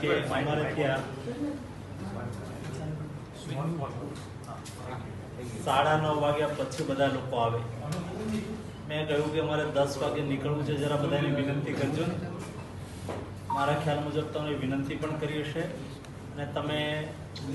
કે અમારે ત્યાં સાડા નવ વાગ્યા પછી બધા લોકો આવે. મેં કહ્યું કે અમારે દસ વાગે નીકળવું છે, જરા બધાને વિનંતી કરજો ને. મારા ખ્યાલ મુજબ તમને વિનંતી પણ કરી હશે. અને તમે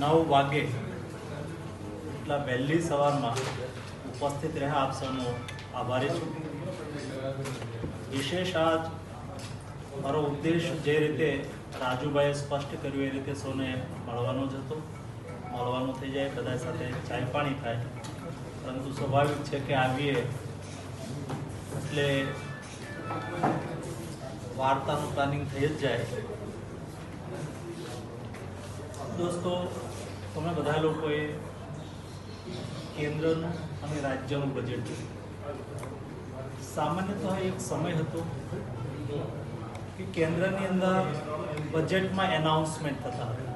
નવ વાગે એટલા વહેલી સવારમાં ઉપસ્થિત રહ્યા. આપ સૌનો આભારી છું. વિશેષ આજ મારો ઉદ્દેશ જે રીતે રાજુભાઈએ સ્પષ્ટ કર્યું એ રીતે સૌને મળવાનો જ હતો. મળવાનું થઈ જાય, બધા સાથે ચાય પાણી થાય. પરંતુ સ્વાભાવિક છે કે આવીએ એટલે વાર્તાનું પ્લાનિંગ થઈ જ જાય. દોસ્તો, તમે બધા લોકોએ કેન્દ્રનું અને રાજ્યનું બજેટ જોયું. સામાન્યતઃ એક સમય હતો કેન્દ્રની અંદર બજેટમાં એનાઉન્સમેન્ટ થતા હતા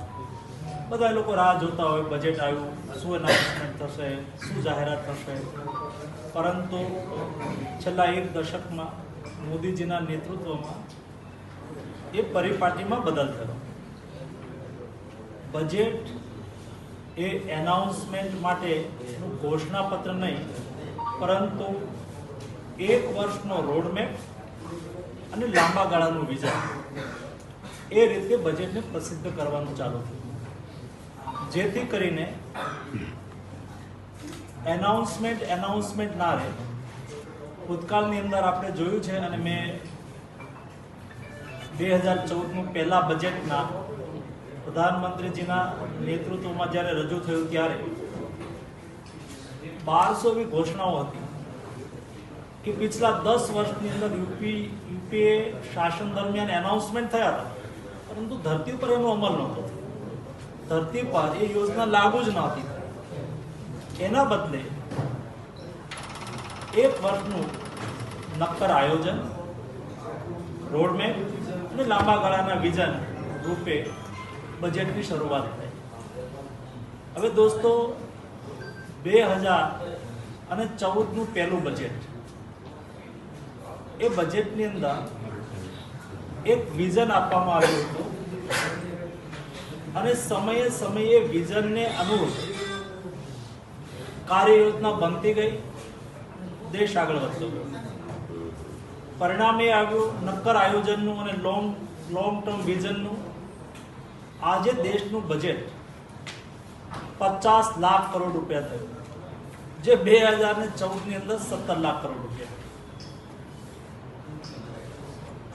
બધા લોકો રાહ જોતા હોય બજેટ આવ્યું, શું એનાઉન્સમેન્ટ થશે, શું જાહેરાત થશે. પરંતુ છેલ્લા એક દશકમાં મોદીજીના નેતૃત્વમાં એ પરિપાટીમાં બદલ થયો. બજેટ એ એનાઉન્સમેન્ટ માટેનું ઘોષણાપત્ર નહીં, પરંતુ એક વર્ષનો રોડમેપ અને લાંબા ગાળાનું વિઝન. એ રીતે બજેટને પ્રસિદ્ધ કરવાનું ચાલુ થયું. જેથી કરીને એનાઉન્સમેન્ટ એનાઉન્સમેન્ટ ના રહે. ભૂતકાળની અંદર આપણે જોયું છે અને મેં બે હજાર ચૌદનું પહેલા બજેટના પ્રધાનમંત્રીજીના નેતૃત્વમાં જ્યારે રજૂ થયું ત્યારે બારસોવી ઘોષણાઓ હતી. કે પિછલા દસ વર્ષની અંદર યુપી, યુપીએ શાસન દરમિયાન એનાઉન્સમેન્ટ થયા હતા. પરંતુ ધરતી પર એનો અમલ નહોતો ધરતી પર એ યોજના લાગુ જ નહોતી એના બદલે એક વર્ષનું નક્કર આયોજન રોડમેપ અને લાંબા ગાળાના વિઝન રૂપે બજેટની શરૂઆત થઈ. હવે દોસ્તો, બે હજાર અને ચૌદનું પહેલું બજેટ એ બજેટની અંદર એક વિઝન આપવામાં આવ્યું હતું. અને સમયે સમયે વિઝનને અનુરૂપ કાર્યયોજના બનતી ગઈ. દેશ આગળ વધતો ગયો. પરિણામે આવ્યું, નક્કર આયોજનનું અને લોંગ લોંગ ટર્મ વિઝનનું આજે દેશનું બજેટ પચાસ લાખ કરોડ રૂપિયા થયું. જે બે હજાર ચૌદની અંદર સત્તર લાખ કરોડ રૂપિયા.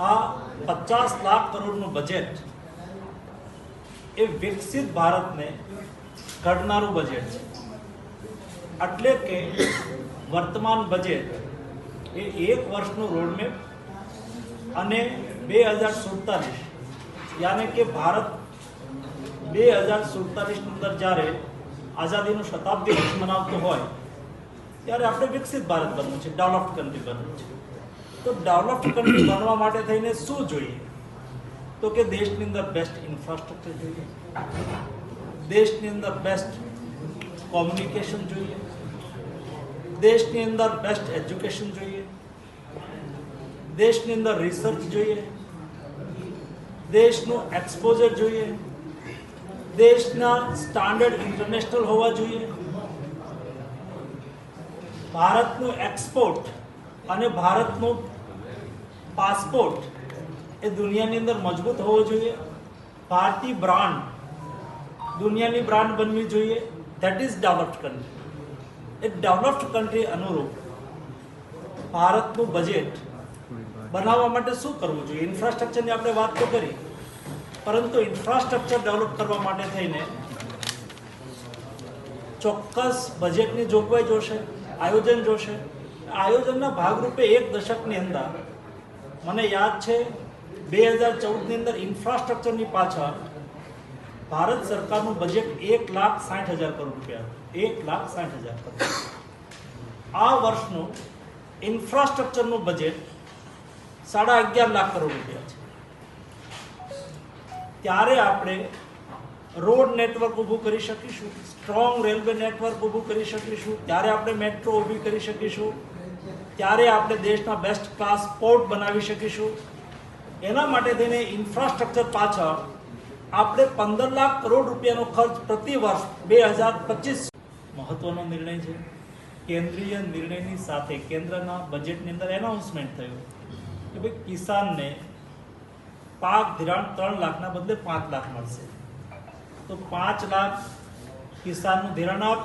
આ પચાસ લાખ કરોડનું બજેટ એ વિકસિત ભારતને ઘડનારું બજેટ છે. એટલે કે વર્તમાન બજેટ એ એક વર્ષનું રોડમેપ અને બે હજાર સુડતાલીસ, યાને કે ભારત બે હજાર સુડતાલીસની અંદર જ્યારે આઝાદીનું શતાબ્દી વર્ષ મનાવતો હોય, ત્યારે આપણે વિકસિત ભારત બનવું છે ડેવલપ્ડ કન્ટ્રી બનવું છે. તો ડેવલપ્ડ કન્ટ્રી બનવા માટે થઈને શું જોઈએ? તો કે દેશની અંદર બેસ્ટ ઇન્ફ્રાસ્ટ્રક્ચર જોઈએ. દેશની અંદર બેસ્ટ કોમ્યુનિકેશન જોઈએ. દેશની અંદર બેસ્ટ એજ્યુકેશન જોઈએ. દેશની અંદર રિસર્ચ જોઈએ. દેશનું એક્સપોઝર જોઈએ. દેશના સ્ટાન્ડર્ડ ઇન્ટરનેશનલ હોવા જોઈએ. ભારતનું એક્સપોર્ટ અને ભારતનું પાસપોર્ટ એ દુનિયાની અંદર મજબૂત હોવો જોઈએ. ભારતીય બ્રાન્ડ દુનિયાની બ્રાન્ડ બનવી જોઈએ. ધેટ ઇઝ ડેવલપ્ડ કન્ટ્રી એ ડેવલપ્ડ કન્ટ્રી અનુરૂપ ભારતનું બજેટ બનાવવા માટે શું કરવું જોઈએ? ઇન્ફ્રાસ્ટ્રક્ચરની આપણે વાત તો કરી. પરંતુ ઇન્ફ્રાસ્ટ્રક્ચર ડેવલપ કરવા માટે થઈને ચોક્કસ બજેટની જોગવાઈ જોશે, આયોજન જોશે આયોજનના ભાગરૂપે એક દશકની અંદર, મને યાદ છે, બે હજાર ચૌદની અંદર ઇન્ફ્રાસ્ટ્રક્ચરની પાછળ ભારત સરકારનું બજેટ એક લાખ સાઠ હજાર કરોડ રૂપિયા એક લાખ સાઠ હજાર કરોડ. આ વર્ષનું ઇન્ફ્રાસ્ટ્રક્ચરનું બજેટ સાડા અગિયાર લાખ કરોડ રૂપિયા છે. ત્યારે આપણે રોડ નેટવર્ક ઊભું કરી શકીશું સ્ટ્રોંગ રેલવે નેટવર્ક ઊભું કરી શકીશું, ત્યારે આપણે મેટ્રો ઊભી કરી શકીશું. ત્યારે આપણે દેશના બેસ્ટ ક્લાસ પોર્ટ બનાવી શકીશું. એના માટે થઈને ઇન્ફ્રાસ્ટ્રક્ચર પાછળ આપણે પંદર લાખ કરોડ રૂપિયાનો ખર્ચ પ્રતિ વર્ષ બે હજાર પચીસ મહત્વનો નિર્ણય છે. કેન્દ્રીય નિર્ણયની સાથે કેન્દ્રના બજેટની અંદર એનાઉન્સમેન્ટ થયું કે ભાઈ કિસાનને પાક ધિરાણ ત્રણ લાખના બદલે પાંચ લાખ મળશે. તો પાંચ લાખ કિસાનનું ધિરાણ આપ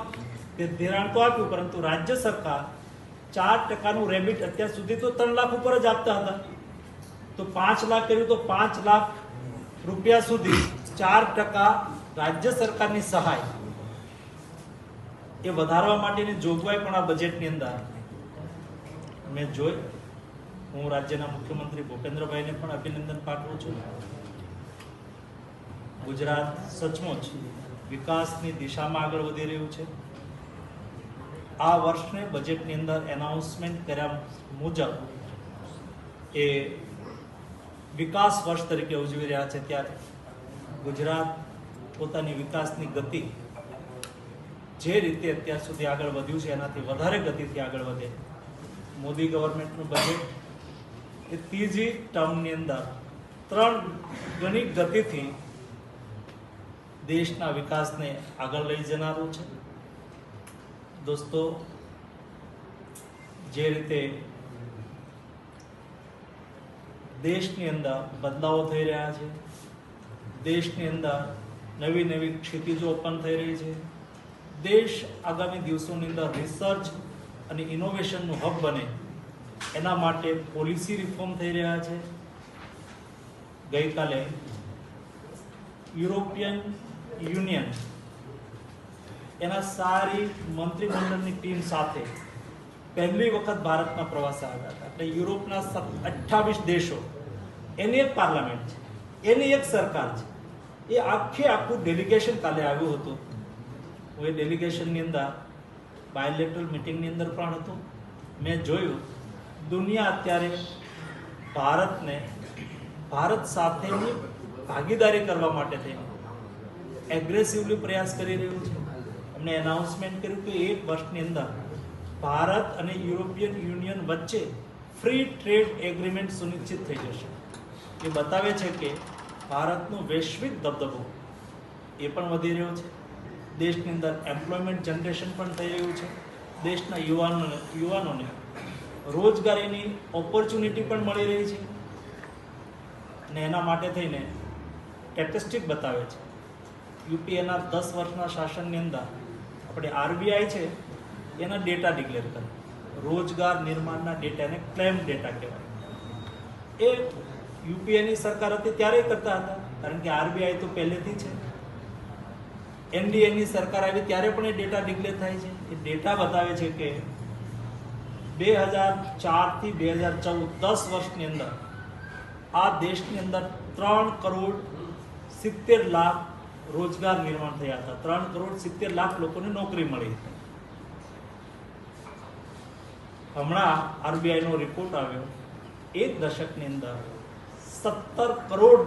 તે ધિરાણ તો આપ્યું, પરંતુ રાજ્ય સરકાર ચાર ટકાનું રેબિટ અત્યાર સુધી તો ત્રણ લાખ ઉપર જ આપતા હતા. તો પાંચ લાખ કર્યું તો પાંચ લાખ રૂપિયા સુધી ચાર ટકા રાજ્ય સરકારની સહાય. એ વધારવા માટેની જોગવાઈ પણ આ બજેટની અંદર. મેં જોઈ. હું રાજ્યના મુખ્યમંત્રી ભૂપેન્દ્રભાઈને પણ અભિનંદન પાઠવું છું. ગુજરાત સચમુચ વિકાસની દિશામાં આગળ વધી રહ્યું છે. આ વર્ષને બજેટની અંદર એનાઉન્સમેન્ટ કર્યા મુજબ એ વિકાસ વર્ષ તરીકે ઉજવી રહ્યા છે. ત્યારે ગુજરાત પોતાની વિકાસની ગતિ જે રીતે અત્યાર સુધી આગળ વધ્યું છે, એનાથી વધારે ગતિથી આગળ વધે. મોદી ગવર્મેન્ટનું બજેટ એ ત્રીજી ટર્મની અંદર ત્રણ ગણી ગતિથી દેશના વિકાસને આગળ લઈ જનારું છે. દોસ્તો, જે રીતે દેશની અંદર બદલાવો થઈ રહ્યા છે, દેશની અંદર નવી નવી ક્ષિતિજો ઓપન થઈ રહી છે, દેશ આગામી દિવસોની અંદર રિસર્ચ અને ઇનોવેશનનું હબ બને, એના માટે પોલિસી રિફોર્મ થઈ રહ્યા છે. ગઈકાલે યુરોપિયન યુનિયન એના સારી મંત્રીમંડળની ટીમ સાથે પહેલી વખત ભારતના પ્રવાસે આવ્યા હતા. એટલે યુરોપના અઠ્ઠાવીસ દેશો, એની એક પાર્લામેન્ટ છે, એની એક સરકાર છે. એ આખે આખું ડેલિગેશન કાલે આવ્યું હતું. હું એ ડેલિગેશનની અંદર બાયોલેટરલ મિટિંગની અંદર પણ હતું. મેં જોયું, દુનિયા અત્યારે ભારતને ભારત સાથેની ભાગીદારી કરવા માટે થઈને એગ્રેસિવલી પ્રયાસ કરી રહ્યું છે. અમને એનાઉન્સમેન્ટ કર્યું કે એક વર્ષની અંદર ભારત અને યુરોપિયન યુનિયન વચ્ચે ફ્રી ટ્રેડ એગ્રીમેન્ટ સુનિશ્ચિત થઈ જશે. એ બતાવે છે કે ભારતનો વૈશ્વિક દબદબો એ પણ વધી રહ્યો છે. દેશની અંદર એમ્પ્લોયમેન્ટ જનરેશન પણ થઈ રહ્યું છે. દેશના યુવાનોને યુવાનોને રોજગારીની ઓપોર્ચ્યુનિટી પણ મળી રહી છે. અને એના માટે થઈને સ્ટેટિસ્ટિક બતાવે છે. યુપીએના દસ વર્ષના શાસનની અંદર આપણે આરબીઆઈ છે, એના ડેટા ડિક્લેર કરે. રોજગાર નિર્માણના ડેટાને ક્લેમ ડેટા કહેવાય. એ યુપીએની સરકાર હતી ત્યારે કરતા હતા, કારણ કે આરબીઆઈ તો પહેલેથી છે. એનડીએની સરકાર આવી ત્યારે પણ એ ડેટા ડિક્લેર થાય છે. એ ડેટા બતાવે છે કે બે હજાર ચારથી બે હજાર ચૌદ દસ વર્ષની અંદર આ દેશની અંદર ત્રણ કરોડ સિત્તેર લાખ રોજગાર નિર્માણ થયા હતા. ત્રણ કરોડ સિત્તેર લાખ લોકોને નોકરી મળી હતી. હમણાં આરબીઆઈનો રિપોર્ટ આવ્યો. એક દશકની અંદર સત્તર કરોડ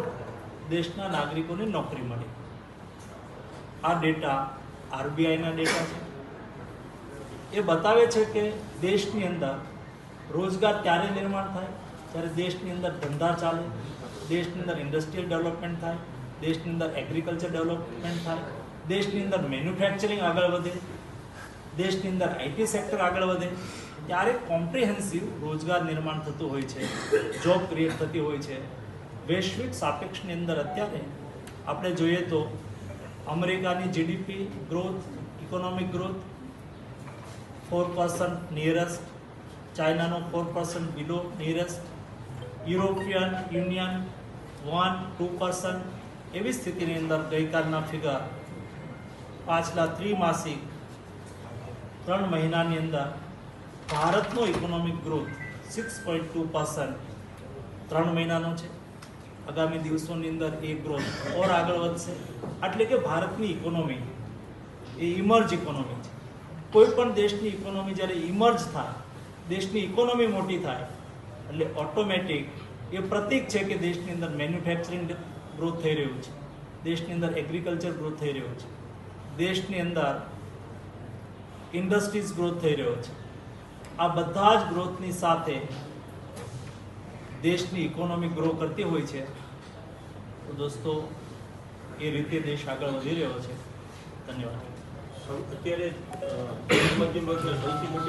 દેશના નાગરિકોને નોકરી મળી. આ ડેટા આરબીઆઈના ડેટા છે. એ બતાવે છે કે દેશની અંદર રોજગાર ત્યારે નિર્માણ થાય, જ્યારે દેશની અંદર ધંધા ચાલે, દેશની અંદર ઇન્ડસ્ટ્રીયલ ડેવલપમેન્ટ થાય દેશની અંદર એગ્રીકલ્ચર ડેવલપમેન્ટ થાય, દેશની અંદર મેન્યુફેક્ચરિંગ આગળ વધે, દેશની અંદર આઈટી સેક્ટર આગળ વધે, ત્યારે કોમ્પ્રિહેન્સિવ રોજગાર નિર્માણ થતું હોય છે જોબ ક્રિએટ થતી હોય છે. વૈશ્વિક સાપેક્ષની અંદર અત્યારે આપણે જોઈએ તો અમેરિકાની GDP growth economic growth four percent nearest ચાઇનાનો four percent below nearest European Union one two percent એવી સ્થિતિની અંદર ગઈકાલના ફિગર પાછલા ત્રિમાસિક ત્રણ મહિનાની અંદર ભારતનો economic growth six point two percent ત્રણ મહિનાનો છે. આગામી દિવસોની અંદર એ ગ્રોથ ઓર આગળ વધશે. એટલે કે ભારતની ઇકોનોમી એ ઇમર્જ ઇકોનોમી છે. કોઈ પણ દેશની ઇકોનોમી જ્યારે ઇમર્જ થાય, દેશની ઇકોનોમી મોટી થાય, એટલે ઓટોમેટિક એ પ્રતીક છે કે દેશની અંદર મેન્યુફેક્ચરિંગ ગ્રોથ થઈ રહ્યું છે. દેશની અંદર એગ્રીકલ્ચર ગ્રોથ થઈ રહ્યો છે. દેશની અંદર ઇન્ડસ્ટ્રીઝ ગ્રોથ થઈ રહ્યો છે. આ બધા જ ગ્રોથની સાથે દેશની ઇકોનોમી ગ્રો કરતી હોય છે. તો દોસ્તો, એ રીતે દેશ આગળ વધી રહ્યો છે. ધન્યવાદ. અત્યારે સૌથી મોટી